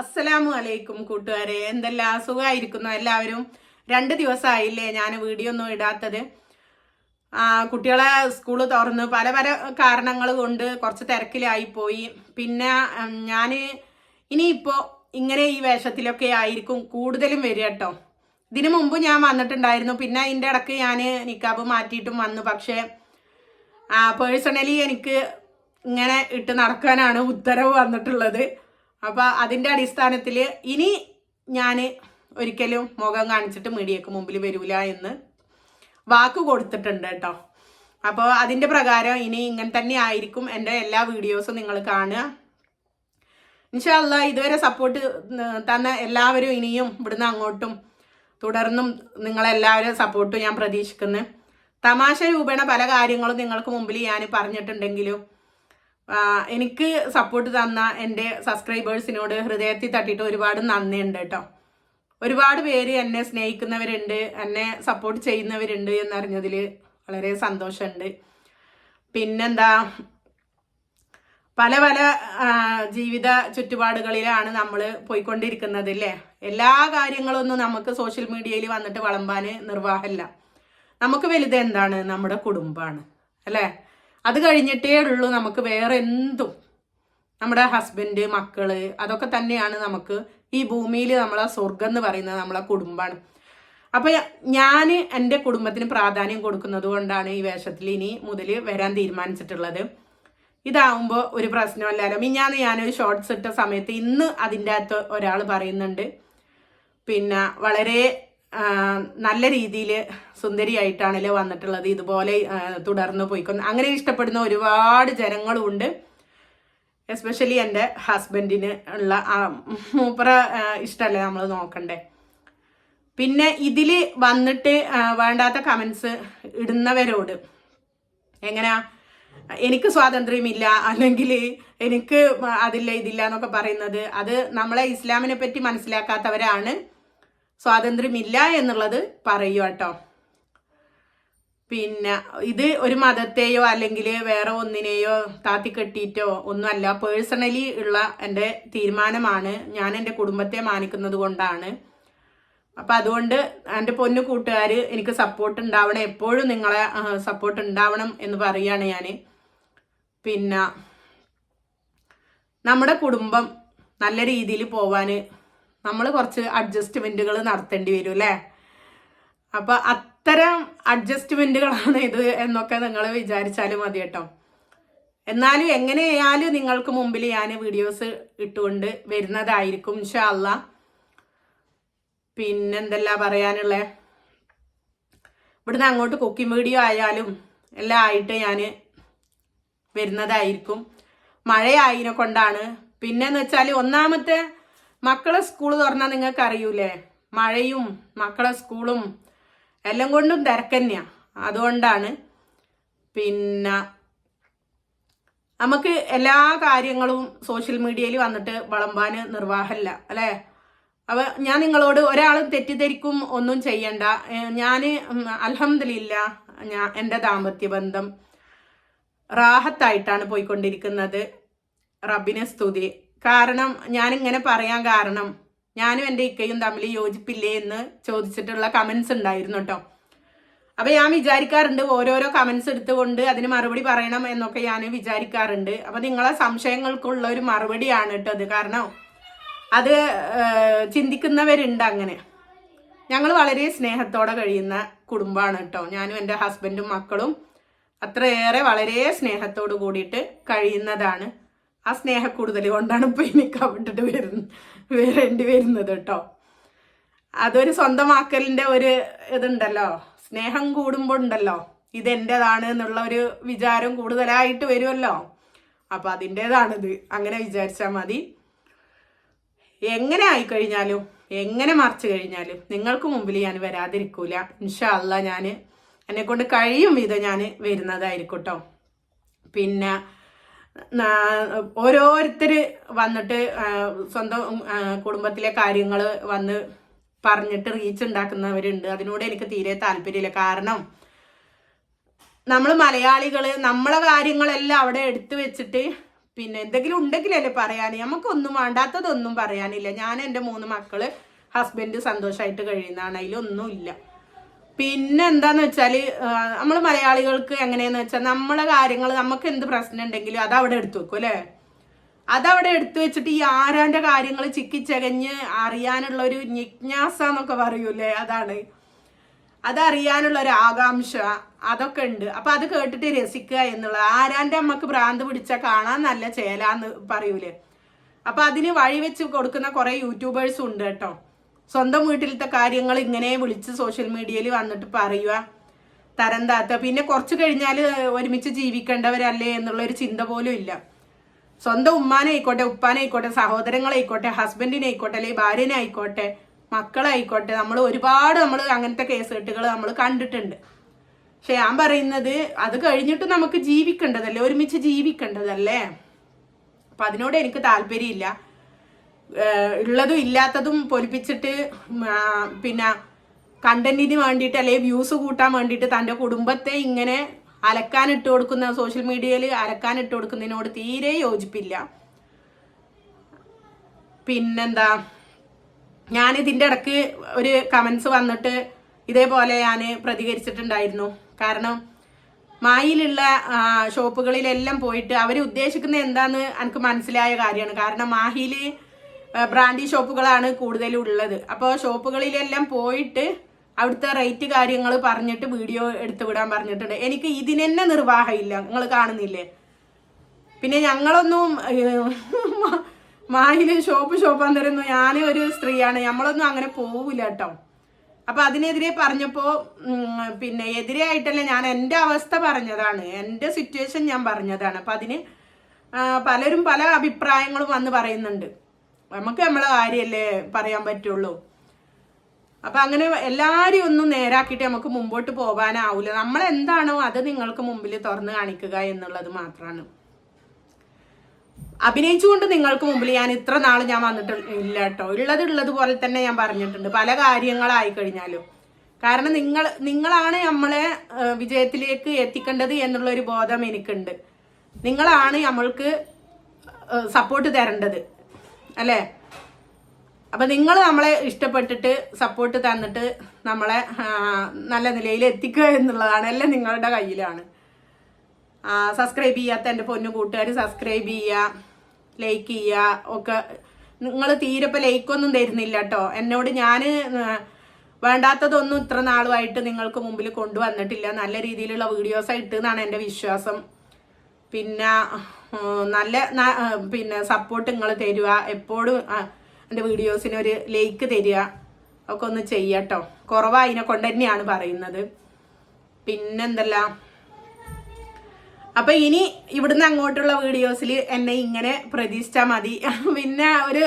അസ്സലാമു അലൈക്കും കൂട്ടുകാരെ. എന്തെല്ലാം സുഖമായിരിക്കുന്നു എല്ലാവരും? രണ്ട് ദിവസമായില്ലേ ഞാൻ വീഡിയോ ഒന്നും ഇടാത്തത്. കുട്ടികളെ സ്കൂൾ തുറന്ന്. പല പല കാരണങ്ങൾ കൊണ്ട് കുറച്ച് തിരക്കിലായിപ്പോയി പിന്നെ ഞാൻ ഇനിയിപ്പോൾ ഇങ്ങനെ ഈ വേഷത്തിലൊക്കെ ആയിരിക്കും കൂടുതലും വരിക കേട്ടോ ഇതിനു മുമ്പ് ഞാൻ വന്നിട്ടുണ്ടായിരുന്നു. പിന്നെ അതിന്റെ ഇടയ്ക്ക് ഞാൻ നിക്കാബ് മാറ്റിയിട്ടും വന്നു. പക്ഷേ പേഴ്സണലി എനിക്ക് ഇങ്ങനെ ഇട്ട് നടക്കാനാണ് ഉത്തരവ് വന്നിട്ടുള്ളത്. അപ്പോൾ അതിന്റെ അടിസ്ഥാനത്തിൽ ഇനി ഞാൻ ഒരിക്കലും മുഖം കാണിച്ചിട്ട് മീഡിയക്ക് മുമ്പിൽ വരൂല എന്ന് വാക്ക് കൊടുത്തിട്ടുണ്ട് കേട്ടോ. അപ്പോൾ അതിന്റെ പ്രകാരം ഇനി ഇങ്ങനെ തന്നെ ആയിരിക്കും എന്റെ എല്ലാ വീഡിയോസും നിങ്ങൾ കാണുക. ഇൻഷാല്ല ഇതുവരെ സപ്പോർട്ട് തന്ന എല്ലാവരും ഇനിയും ഇവിടുന്ന് അങ്ങോട്ടും തുടർന്നും നിങ്ങളെല്ലാവരും സപ്പോർട്ട് ഞാൻ പ്രതീക്ഷിക്കുന്നു. തമാശ രൂപേണ പല കാര്യങ്ങളും നിങ്ങൾക്ക് മുമ്പിൽ ഞാൻ പറഞ്ഞിട്ടുണ്ടെങ്കിലും എനിക്ക് സപ്പോർട്ട് തന്ന എന്റെ സബ്സ്ക്രൈബേഴ്സിനോട് ഹൃദയത്തിൽ തട്ടിയിട്ട് ഒരുപാട് നന്ദിയുണ്ട് കേട്ടോ. ഒരുപാട് പേര് എന്നെ സ്നേഹിക്കുന്നവരുണ്ട് എന്നെ സപ്പോർട്ട് ചെയ്യുന്നവരുണ്ട് എന്നറിഞ്ഞതിൽ വളരെ സന്തോഷമുണ്ട്. പിന്നെന്താ പല പല ജീവിത ചുറ്റുപാടുകളിലാണ് നമ്മൾ പോയിക്കൊണ്ടിരിക്കുന്നത് അല്ലേ എല്ലാ കാര്യങ്ങളൊന്നും നമുക്ക് സോഷ്യൽ മീഡിയയിൽ വന്നിട്ട് വളമ്പാൻ നിർവാഹമല്ല. നമുക്ക് വലുത് എന്താണ്? നമ്മുടെ കുടുംബമാണ്. അല്ലേ? അത് കഴിഞ്ഞിട്ടേ ഉള്ളൂ നമുക്ക് വേറെ എന്തും. നമ്മുടെ ഹസ്ബൻഡ് മക്കൾ അതൊക്കെ തന്നെയാണ് നമുക്ക് ഈ ഭൂമിയിൽ നമ്മളെ സ്വർഗം എന്ന് പറയുന്നത് നമ്മളെ കുടുംബമാണ്. അപ്പൊ ഞാൻ എന്റെ കുടുംബത്തിന് പ്രാധാന്യം കൊടുക്കുന്നത് കൊണ്ടാണ് ഈ വേഷത്തിൽ ഇനി മുതൽ വരാൻ തീരുമാനിച്ചിട്ടുള്ളത്. ഇതാവുമ്പോൾ ഒരു പ്രശ്നമല്ലല്ലോ മിഞ്ഞാന്ന് ഞാനൊരു ഷോർട്ട്സ് ഇട്ട സമയത്ത് ഇന്ന് അതിന്റെ അകത്ത് ഒരാൾ പറയുന്നുണ്ട്. പിന്നെ വളരെ നല്ല രീതിയിൽ സുന്ദരിയായിട്ടാണല്ലോ വന്നിട്ടുള്ളത്. ഇതുപോലെ തുടർന്ന് പോയിക്കൊണ്ട് അങ്ങനെ ഇഷ്ടപ്പെടുന്ന ഒരുപാട് ജനങ്ങളും ഉണ്ട് എസ്പെഷ്യലി എന്റെ ഹസ്ബൻഡിന് ഉള്ള മൂപ്പറ ഇഷ്ടമല്ലേ നമ്മൾ നോക്കണ്ടേ? പിന്നെ ഇതിൽ വന്നിട്ട് വേണ്ടാത്ത കമൻസ് ഇടുന്നവരോട് എങ്ങനെയാ എനിക്ക് സ്വാതന്ത്ര്യമില്ല അല്ലെങ്കിൽ എനിക്ക് അതില്ല ഇതില്ല എന്നൊക്കെ പറയുന്നത് അത് നമ്മളെ ഇസ്ലാമിനെ പറ്റി മനസ്സിലാക്കാത്തവരാണ്. സ്വാതന്ത്ര്യമില്ല എന്നുള്ളത് പറയുക കേട്ടോ പിന്നെ ഇത് ഒരു മതത്തെയോ അല്ലെങ്കിൽ വേറെ ഒന്നിനെയോ താത്തിക്കെട്ടിയിട്ടോ ഒന്നുമല്ല പേഴ്സണലി ഉള്ള എന്റെ തീരുമാനമാണ് ഞാൻ എന്റെ കുടുംബത്തെ മാനിക്കുന്നത് കൊണ്ടാണ്. അപ്പം അതുകൊണ്ട് എന്റെ പൊന്നു കൂട്ടുകാർ എനിക്ക് സപ്പോർട്ട് ഉണ്ടാവണം എപ്പോഴും നിങ്ങളെ സപ്പോർട്ട് ഉണ്ടാവണം എന്ന് പറയുകയാണ് ഞാൻ പിന്നെ നമ്മുടെ കുടുംബം നല്ല രീതിയിൽ പോവാൻ നമ്മൾ കുറച്ച് അഡ്ജസ്റ്റ്മെന്റുകൾ നടത്തേണ്ടി വരും അല്ലേ അപ്പം അത്തരം അഡ്ജസ്റ്റ്മെന്റുകളാണ് ഇത് എന്നൊക്കെ നിങ്ങൾ വിചാരിച്ചാലും മതി കേട്ടോ. എന്നാലും എങ്ങനെയായാലും നിങ്ങൾക്ക് മുമ്പിൽ ഞാൻ വീഡിയോസ് ഇട്ടുകൊണ്ട് വരുന്നതായിരിക്കും ഇൻഷാ അള്ളാ പിന്നെന്തെല്ലാം പറയാനുള്ളത് ഇവിടുന്ന് അങ്ങോട്ട് കുക്കിംഗ് വീഡിയോ ആയാലും എല്ലാം ആയിട്ട് ഞാൻ വരുന്നതായിരിക്കും. മഴയായതിനെ കൊണ്ടാണ്. പിന്നെന്ന് വെച്ചാൽ ഒന്നാമത്തെ മക്കളെ സ്കൂൾ തുറന്നാൽ നിങ്ങൾക്ക് അറിയൂലേ മഴയും മക്കളെ സ്കൂളും എല്ലാം കൊണ്ടും തിരക്കന്നെയാ. അതുകൊണ്ടാണ് പിന്നെ നമുക്ക് എല്ലാ കാര്യങ്ങളും സോഷ്യൽ മീഡിയയിൽ വന്നിട്ട് വിളമ്പാൻ നിർവാഹമില്ല അല്ലേ? അവ ഞാൻ നിങ്ങളോട് ഒരാളും തെറ്റിദ്ധരിക്കും ഒന്നും ചെയ്യണ്ട. ഞാൻ അലഹമില്ല ഞാൻ എന്റെ ദാമ്പത്യ ബന്ധം റാഹത്തായിട്ടാണ് പോയിക്കൊണ്ടിരിക്കുന്നത്. റബിനെ സ്തുതി. കാരണം ഞാനിങ്ങനെ പറയാൻ കാരണം ഞാനും എന്റെ ഇക്കയും തമ്മിൽ യോജിപ്പില്ലേ എന്ന് ചോദിച്ചിട്ടുള്ള കമൻസ് ഉണ്ടായിരുന്നു കേട്ടോ അപ്പൊ ഞാൻ വിചാരിക്കാറുണ്ട് ഓരോരോ കമന്റ്സ് എടുത്തുകൊണ്ട് അതിന് മറുപടി പറയണം എന്നൊക്കെ ഞാൻ വിചാരിക്കാറുണ്ട്. അപ്പൊ നിങ്ങളെ സംശയങ്ങൾക്കുള്ള ഒരു മറുപടിയാണ് കേട്ടോ അത് കാരണം അത് ചിന്തിക്കുന്നവരുണ്ട് അങ്ങനെ. ഞങ്ങൾ വളരെ സ്നേഹത്തോടെ കഴിയുന്ന കുടുംബമാണ് കേട്ടോ ഞാനും എന്റെ ഹസ്ബൻഡും മക്കളും അത്രയേറെ വളരെ സ്നേഹത്തോടു കൂടിയിട്ട് കഴിയുന്നതാണ്. ആ സ്നേഹ കൂടുതൽ കൊണ്ടാണ് ഇപ്പൊ എനിക്ക് അവിട്ടിട്ട് വരുന്നത് വരേണ്ടി വരുന്നത് കേട്ടോ. അതൊരു സ്വന്തമാക്കലിന്റെ ഒരു ഇതുണ്ടല്ലോ. സ്നേഹം കൂടുമ്പോൾ ഉണ്ടല്ലോ. ഇതെന്റെതാണ് എന്നുള്ള ഒരു വിചാരം കൂടുതലായിട്ട് വരുമല്ലോ. അപ്പൊ അതിന്റെതാണിത് അങ്ങനെ വിചാരിച്ചാൽ മതി. എങ്ങനെ ആയിക്കഴിഞ്ഞാലും എങ്ങനെ മറിച്ചു കഴിഞ്ഞാലും നിങ്ങൾക്ക് മുമ്പിൽ ഞാൻ വരാതിരിക്കൂല. ഇൻഷാ അല്ല ഞാൻ എന്നെ കൊണ്ട് കഴിയും ഇത് ഞാൻ വരുന്നതായിരിക്കും കേട്ടോ. പിന്നെ ഓരോരുത്തർ വന്നിട്ട് സ്വന്തം കുടുംബത്തിലെ കാര്യങ്ങൾ വന്ന് പറഞ്ഞിട്ട് റീച്ച് ഉണ്ടാക്കുന്നവരുണ്ട്. അതിനോട് എനിക്ക് തീരെ താല്പര്യമില്ല. കാരണം നമ്മൾ മലയാളികൾ നമ്മളെ കാര്യങ്ങളെല്ലാം അവിടെ എടുത്തു വെച്ചിട്ട് പിന്നെ എന്തെങ്കിലും ഉണ്ടെങ്കിലല്ലേ പറയാൻ നമുക്കൊന്നും വേണ്ടാത്തതൊന്നും പറയാനില്ല. ഞാൻ എന്റെ മൂന്ന് മക്കൾ ഹസ്ബൻഡ് സന്തോഷമായിട്ട് കഴിയുന്നതാണ്. അതിലൊന്നുമില്ല. പിന്നെ എന്താന്ന് വെച്ചാൽ നമ്മൾ മലയാളികൾക്ക് എങ്ങനെയെന്ന് വെച്ചാൽ നമ്മളെ കാര്യങ്ങൾ നമുക്ക് എന്ത് പ്രശ്നം ഉണ്ടെങ്കിലും അത് അവിടെ എടുത്തു വെക്കും അല്ലേ? അതവിടെ എടുത്തു വെച്ചിട്ട് ഈ ആരാന്റെ കാര്യങ്ങൾ ചിക്കിച്ചകഞ്ഞ് അറിയാനുള്ള ഒരു ജിജ്ഞാസ എന്നൊക്കെ പറയൂലേ അതാണ്. അതറിയാനുള്ള ഒരു ആകാംക്ഷ അതൊക്കെ ഉണ്ട്. അപ്പൊ അത് കേട്ടിട്ട് രസിക്കുക എന്നുള്ളത് ആരാന്റെ അമ്മയ്ക്ക് ഭ്രാന്ത് പിടിച്ച കാണാൻ നല്ല ചേലാന്ന് പറയൂലേ? അപ്പൊ അതിന് വഴി വെച്ച് കൊടുക്കുന്ന കുറെ യൂട്യൂബേഴ്സും ഉണ്ട് കേട്ടോ. സ്വന്തം വീട്ടിലത്തെ കാര്യങ്ങൾ ഇങ്ങനെ വിളിച്ച് സോഷ്യൽ മീഡിയയിൽ വന്നിട്ട് പറയുക തരം താത്ത. പിന്നെ കുറച്ച് കഴിഞ്ഞാൽ ഒരുമിച്ച് ജീവിക്കേണ്ടവരല്ലേ എന്നുള്ള ഒരു ചിന്ത പോലും ഇല്ല. സ്വന്തം ഉമ്മാനായിക്കോട്ടെ ഉപ്പാനായിക്കോട്ടെ സഹോദരങ്ങളായിക്കോട്ടെ ഹസ്ബൻഡിനായിക്കോട്ടെ അല്ലെങ്കിൽ ഭാര്യനായിക്കോട്ടെ മക്കളായിക്കോട്ടെ നമ്മൾ ഒരുപാട് നമ്മൾ അങ്ങനത്തെ കേസ് കെട്ടുകൾ നമ്മൾ കണ്ടിട്ടുണ്ട്. പക്ഷെ ഞാൻ പറയുന്നത് അത് കഴിഞ്ഞിട്ട് നമുക്ക് ജീവിക്കേണ്ടതല്ലേ ഒരുമിച്ച് ജീവിക്കേണ്ടതല്ലേ? അപ്പൊ അതിനോട് എനിക്ക് താല്പര്യമില്ല. ഉള്ളതും ഇല്ലാത്തതും പൊലിപ്പിച്ചിട്ട് പിന്നെ കണ്ടന്റിന് വേണ്ടിയിട്ട് അല്ലെങ്കിൽ വ്യൂസ് കൂട്ടാൻ വേണ്ടിയിട്ട് തന്റെ കുടുംബത്തെ ഇങ്ങനെ അലക്കാൻ ഇട്ട് കൊടുക്കുന്ന സോഷ്യൽ മീഡിയയിൽ അലക്കാൻ ഇട്ട് കൊടുക്കുന്നതിനോട് തീരെ യോജിപ്പില്ല. പിന്നെന്താ ഞാൻ ഇതിന്റെ ഇടയ്ക്ക് ഒരു കമൻസ് വന്നിട്ട് ഇതേപോലെ ഞാൻ പ്രതികരിച്ചിട്ടുണ്ടായിരുന്നു. കാരണം മായിലുള്ള ഷോപ്പുകളിലെല്ലാം പോയിട്ട് അവർ ഉദ്ദേശിക്കുന്നത് എന്താന്ന് എനിക്ക് മനസ്സിലായ കാര്യമാണ്. കാരണം മാഹിയിൽ ബ്രാൻഡി ഷോപ്പുകളാണ് കൂടുതലും ഉള്ളത് അപ്പോൾ ഷോപ്പുകളിലെല്ലാം പോയിട്ട് അവിടുത്തെ റേറ്റ് കാര്യങ്ങൾ പറഞ്ഞിട്ട് വീഡിയോ എടുത്തു വിടാൻ പറഞ്ഞിട്ടുണ്ട്. എനിക്ക് ഇതിനെന്നെ നിർവാഹമില്ല. നിങ്ങൾ കാണുന്നില്ലേ? പിന്നെ ഞങ്ങളൊന്നും മാഹിൽ ഷോപ്പ് ഷോപ്പ് അന്നേരൊന്നും ഞാൻ ഒരു സ്ത്രീയാണ്. നമ്മളൊന്നും അങ്ങനെ പോവില്ല കേട്ടോ. അപ്പൊ അതിനെതിരെ പറഞ്ഞപ്പോ ഉം, പിന്നെ എതിരെയായിട്ടല്ല ഞാൻ എന്റെ അവസ്ഥ പറഞ്ഞതാണ്. എന്റെ സിറ്റുവേഷൻ ഞാൻ പറഞ്ഞതാണ്. അപ്പൊ അതിന് പലരും പല അഭിപ്രായങ്ങളും വന്ന് പറയുന്നുണ്ട്. നമുക്ക് നമ്മളെ കാര്യമല്ലേ പറയാൻ പറ്റുള്ളൂ. അപ്പൊ അങ്ങനെ എല്ലാരെയും ഒന്നും നേരാക്കിയിട്ട് നമുക്ക് മുമ്പോട്ട് പോകാനാവൂല. നമ്മൾ എന്താണോ അത് നിങ്ങൾക്ക് മുമ്പിൽ തുറന്ന് കാണിക്കുക എന്നുള്ളത് മാത്രമാണ് അഭിനയിച്ചുകൊണ്ട് നിങ്ങൾക്ക് മുമ്പിൽ ഞാൻ ഇത്ര നാൾ ഞാൻ വന്നിട്ട് ഇല്ല കേട്ടോ ഉള്ളത് ഉള്ളത് പോലെ തന്നെ ഞാൻ പറഞ്ഞിട്ടുണ്ട്. പല കാര്യങ്ങളായി കഴിഞ്ഞാലും. കാരണം നിങ്ങൾ നിങ്ങളാണ് നമ്മളെ വിജയത്തിലേക്ക് എത്തിക്കേണ്ടത് എന്നുള്ള ഒരു ബോധം എനിക്കുണ്ട്. നിങ്ങളാണ് നമ്മൾക്ക് സപ്പോർട്ട് തരേണ്ടത്. അല്ലേ? അപ്പൊ നിങ്ങൾ നമ്മളെ ഇഷ്ടപ്പെട്ടിട്ട് സപ്പോർട്ട് തന്നിട്ട് നമ്മളെ നല്ല നിലയിൽ എത്തിക്കുക എന്നുള്ളതാണ് എല്ലാം നിങ്ങളുടെ കയ്യിലാണ്. സബ്സ്ക്രൈബ് ചെയ്യാത്ത എന്റെ പൊന്നു കൂട്ടുകാർ സബ്സ്ക്രൈബ് ചെയ്യുക ലൈക്ക് ചെയ്യുക ഒക്കെ നിങ്ങൾ തീരെ ഇപ്പം ലൈക്കൊന്നും തരുന്നില്ല കേട്ടോ എന്നോട് ഞാൻ വേണ്ടാത്തതൊന്നും ഇത്ര നാളുമായിട്ട് നിങ്ങൾക്ക് മുമ്പിൽ കൊണ്ടുവന്നിട്ടില്ല. നല്ല രീതിയിലുള്ള വീഡിയോസ് ഇട്ട് എന്നാണ് എന്റെ വിശ്വാസം. പിന്നെ നല്ല പിന്നെ സപ്പോർട്ട് നിങ്ങൾ തരിക. എപ്പോഴും എന്റെ വീഡിയോസിന് ഒരു ലൈക്ക് തരിക. ഒക്കെ ഒന്ന് ചെയ്യട്ടോ കുറവായതിനെ കൊണ്ട് തന്നെയാണ് പറയുന്നത്. പിന്നെന്തല്ല അപ്പൊ ഇനി ഇവിടുന്ന് അങ്ങോട്ടുള്ള വീഡിയോസിൽ എന്നെ ഇങ്ങനെ പ്രതീക്ഷിച്ചാൽ മതി. പിന്നെ ഒരു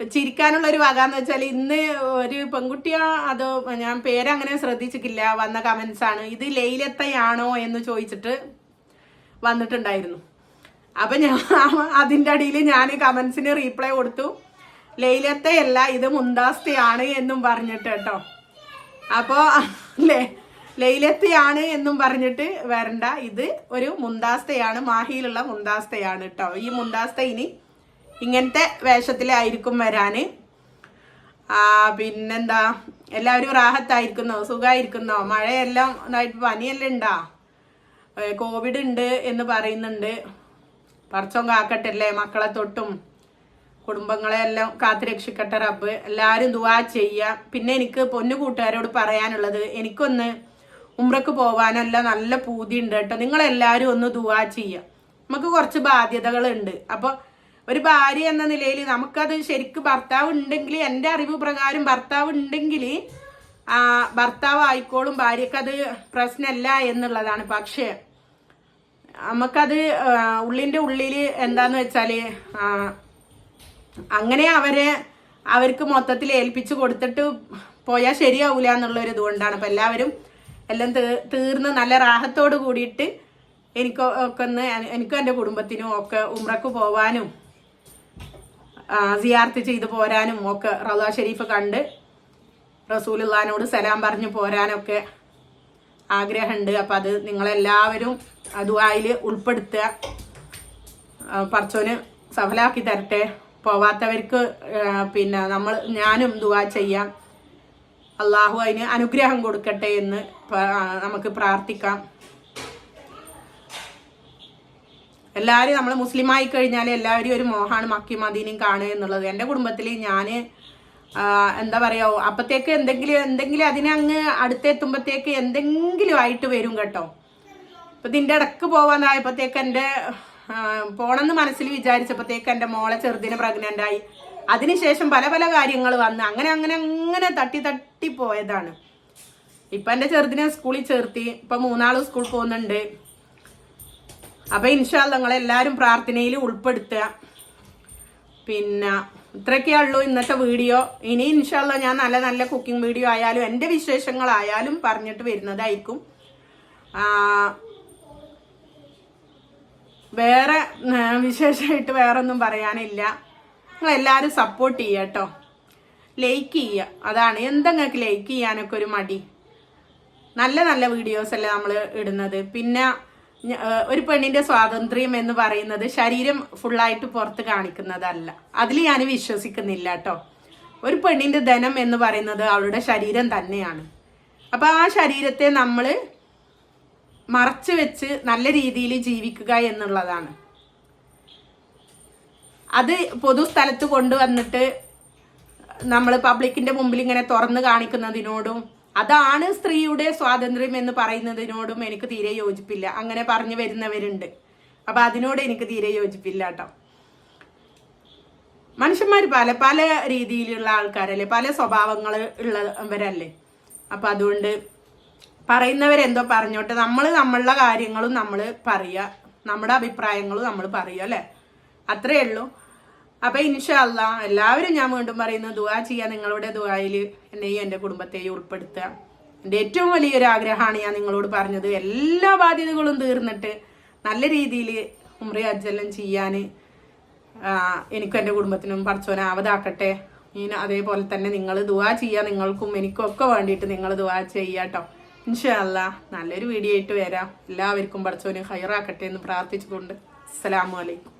ചിരിക്കാനുള്ള ഒരു വക എന്ന് വെച്ചാൽ ഇന്ന് ഒരു പെൺകുട്ടിയോ അതോ ഞാൻ പേരങ്ങനെ ശ്രദ്ധിച്ചിട്ടില്ല വന്ന കമന്റ്സ് ആണ്. ഇത് ലൈലത്തയാണോ എന്ന് ചോദിച്ചിട്ട് വന്നിട്ടുണ്ടായിരുന്നു. അപ്പൊ ഞാൻ അതിന്റെ അടിയിൽ ഞാൻ കമന്റ്സിന് റീപ്ലൈ കൊടുത്തു. ലൈലത്തെ അല്ല ഇത് മുന്താസ്തയാണ് എന്നും പറഞ്ഞിട്ട് കേട്ടോ. അപ്പോ ലൈലത്തെയാണ് എന്നും പറഞ്ഞിട്ട് വരണ്ട. ഇത് ഒരു മുന്താസ്തയാണ് മാഹിയിലുള്ള മുന്താസ്തയാണ് കേട്ടോ. ഈ മുന്താസ്ത ഇനി ഇങ്ങനത്തെ വേഷത്തിലായിരിക്കും ആ പിന്നെന്താ? എല്ലാവരും റാഹത്തായിരിക്കുന്നോ? സുഖമായിരിക്കുന്നോ മഴയെല്ലാം പനിയെല്ലാം ഉണ്ടാ? കോവിഡ് ഉണ്ട് എന്ന് പറയുന്നുണ്ട്. പറച്ചോം കാക്കട്ടല്ലേ മക്കളെ തൊട്ടും കുടുംബങ്ങളെ എല്ലാം കാത്തു രക്ഷിക്കട്ടെ റബ്ബ്. എല്ലാവരും ദുവാ ചെയ്യുക പിന്നെ എനിക്ക് പൊന്നു കൂട്ടുകാരോട് പറയാനുള്ളത് എനിക്കൊന്ന് ഉമ്രക്ക് പോകാനല്ല നല്ല പൂതി ഉണ്ട് കേട്ടോ. നിങ്ങളെല്ലാവരും ഒന്ന് ദുവാ ചെയ്യുക നമുക്ക് കുറച്ച് ബാധ്യതകളുണ്ട്. അപ്പോൾ ഒരു ഭാര്യ എന്ന നിലയിൽ നമുക്കത് ശരിക്ക് ഭർത്താവ് ഉണ്ടെങ്കിൽ എന്റെ അറിവ് പ്രകാരം ഭർത്താവ് ഉണ്ടെങ്കിൽ ഭർത്താവ് ആയിക്കോളും ഭാര്യക്കത് പ്രശ്നമല്ല എന്നുള്ളതാണ്. പക്ഷേ നമുക്കത് ഉള്ളിന്റെ ഉള്ളിൽ എന്താന്ന് വെച്ചാൽ അങ്ങനെ അവരെ അവർക്ക് മൊത്തത്തിൽ ഏൽപ്പിച്ചു കൊടുത്തിട്ട് പോയാൽ ശരിയാവൂല എന്നുള്ള ഒരു ഇതുകൊണ്ടാണ്. അപ്പം എല്ലാവരും എല്ലാം തീർന്ന് നല്ല റാഹത്തോട് കൂടിയിട്ട് എനിക്ക് ഒക്കെ ഒന്ന് എനിക്കും എന്റെ കുടുംബത്തിനും ഒക്കെ ഉമ്രക്ക് പോവാനും സിയാർത്ത് ചെയ്ത് പോരാനും ഒക്കെ റൗദ ഷെരീഫ് കണ്ട് റസൂലുള്ളാനോട് സലാം പറഞ്ഞു പോരാനൊക്കെ ആഗ്രഹമുണ്ട്. അപ്പം അത് നിങ്ങളെല്ലാവരും അതുവായിൽ ഉൾപ്പെടുത്തുക. പറച്ചോന് സഫലാക്കി തരട്ടെ. പോവാത്തവർക്ക് പിന്നെ നമ്മൾ ഞാനും ദുവാ ചെയ്യാം. അള്ളാഹു അതിന് അനുഗ്രഹം കൊടുക്കട്ടെ എന്ന് നമുക്ക് പ്രാർത്ഥിക്കാം. എല്ലാവരും നമ്മൾ മുസ്ലിമായി കഴിഞ്ഞാൽ എല്ലാവരും ഒരു മോഹാണ് മക്കി മദീനയും കാണുക എന്നുള്ളത്. എന്റെ കുടുംബത്തിൽ ഞാൻ എന്താ പറയുക അപ്പത്തേക്ക് എന്തെങ്കിലും എന്തെങ്കിലും അതിനെ അങ്ങ് അടുത്തെത്തുമ്പോഴത്തേക്ക് എന്തെങ്കിലും ആയിട്ട് വരും കേട്ടോ. അപ്പം ഇതിന്റെ ഇടയ്ക്ക് പോകാനായപ്പോഴത്തേക്ക് എന്റെ പോണമെന്ന് മനസ്സിൽ വിചാരിച്ചപ്പോഴത്തേക്ക് എന്റെ മോളെ ചെറുതിന് പ്രഗ്നന്റ് ആയി. അതിനുശേഷം പല പല കാര്യങ്ങൾ വന്ന് അങ്ങനെ അങ്ങനെ അങ്ങനെ തട്ടി തട്ടി പോയതാണ്. ഇപ്പം എന്റെ ചെറുതിനെ സ്കൂളിൽ ചേർത്തി ഇപ്പം മൂന്നാളും സ്കൂളിൽ പോകുന്നുണ്ട്. അപ്പൊ ഇൻഷാല്ല നിങ്ങൾ എല്ലാവരും പ്രാർത്ഥനയിൽ ഉൾപ്പെടുത്തുക. പിന്നെ ഇത്രയൊക്കെയേ ഉള്ളൂ ഇന്നത്തെ വീഡിയോ. ഇനി ഇൻഷാല്ല ഞാൻ നല്ല നല്ല കുക്കിംഗ് വീഡിയോ ആയാലും എന്റെ വിശേഷങ്ങളായാലും പറഞ്ഞിട്ട് വരുന്നതായിരിക്കും. വേറെ വിശേഷമായിട്ട് വേറെ ഒന്നും പറയാനില്ല. നിങ്ങൾ എല്ലാവരും സപ്പോർട്ട് ചെയ്യുക കേട്ടോ. ലൈക്ക് ചെയ്യുക. അതാണ്. എന്തെങ്ങൾക്ക് ലൈക്ക് ചെയ്യാനൊക്കെ ഒരു മടി. നല്ല നല്ല വീഡിയോസ് അല്ലേ നമ്മൾ ഇടുന്നത്. പിന്നെ ഒരു പെണ്ണിന്റെ സ്വാതന്ത്ര്യം എന്ന് പറയുന്നത് ശരീരം ഫുള്ളായിട്ട് പുറത്ത് കാണിക്കുന്നതല്ല. അതിൽ ഞാൻ വിശ്വസിക്കുന്നില്ല കേട്ടോ ഒരു പെണ്ണിന്റെ ധനം എന്ന് പറയുന്നത് അവളുടെ ശരീരം തന്നെയാണ്. അപ്പൊ ആ ശരീരത്തെ നമ്മൾ മറച്ചു വെച്ച് നല്ല രീതിയിൽ ജീവിക്കുക എന്നുള്ളതാണ്. അത് പൊതുസ്ഥലത്ത് കൊണ്ടുവന്നിട്ട് നമ്മൾ പബ്ലിക്കിന്റെ മുമ്പിൽ ഇങ്ങനെ തുറന്നു കാണിക്കുന്നതിനോടും അതാണ് സ്ത്രീയുടെ സ്വാതന്ത്ര്യം എന്ന് പറയുന്നതിനോടും എനിക്ക് തീരെ യോജിപ്പില്ല. അങ്ങനെ പറഞ്ഞു വരുന്നവരുണ്ട്. അപ്പൊ അതിനോട് എനിക്ക് തീരെ യോജിപ്പില്ല കേട്ടോ. മനുഷ്യന്മാർ പല പല രീതിയിലുള്ള ആൾക്കാരല്ലേ? പല സ്വഭാവങ്ങൾ ഉള്ളവരല്ലേ? അപ്പൊ അതുകൊണ്ട് പറയുന്നവരെന്തോ പറഞ്ഞോട്ടെ. നമ്മൾ നമ്മളുടെ കാര്യങ്ങളും നമ്മൾ പറയുക. നമ്മുടെ അഭിപ്രായങ്ങളും നമ്മൾ പറയുക അല്ലേ? അത്രയേ ഉള്ളൂ. അപ്പൊ ഇൻഷല്ല എല്ലാവരും ഞാൻ വീണ്ടും പറയുന്നു ദുവാ ചെയ്യുക നിങ്ങളുടെ ദുവായിൽ എന്നെയും എന്റെ കുടുംബത്തെയും ഉൾപ്പെടുത്തുക. എന്റെ ഏറ്റവും വലിയൊരു ആഗ്രഹമാണ് ഞാൻ നിങ്ങളോട് പറഞ്ഞത്. എല്ലാ ബാധ്യതകളും തീർന്നിട്ട് നല്ല രീതിയിൽ ഉമ്രി അജ്ജെല്ലാം ചെയ്യാൻ എനിക്കും എന്റെ കുടുംബത്തിനും പഠിച്ചോനെ അവതാക്കട്ടെ ഇനി അതേപോലെ തന്നെ നിങ്ങൾ ദുവാ ചെയ്യുക നിങ്ങൾക്കും എനിക്കും ഒക്കെ വേണ്ടിയിട്ട് നിങ്ങൾ ദുവാ ചെയ്യുക കേട്ടോ ഇൻഷല്ല നല്ലൊരു വീഡിയോ ആയിട്ട് വരാം. എല്ലാവർക്കും പഠിച്ചോനെ ഹൈറാക്കട്ടെ എന്ന് പ്രാർത്ഥിച്ചുകൊണ്ട്. അസ്സലാമു അലൈക്കും.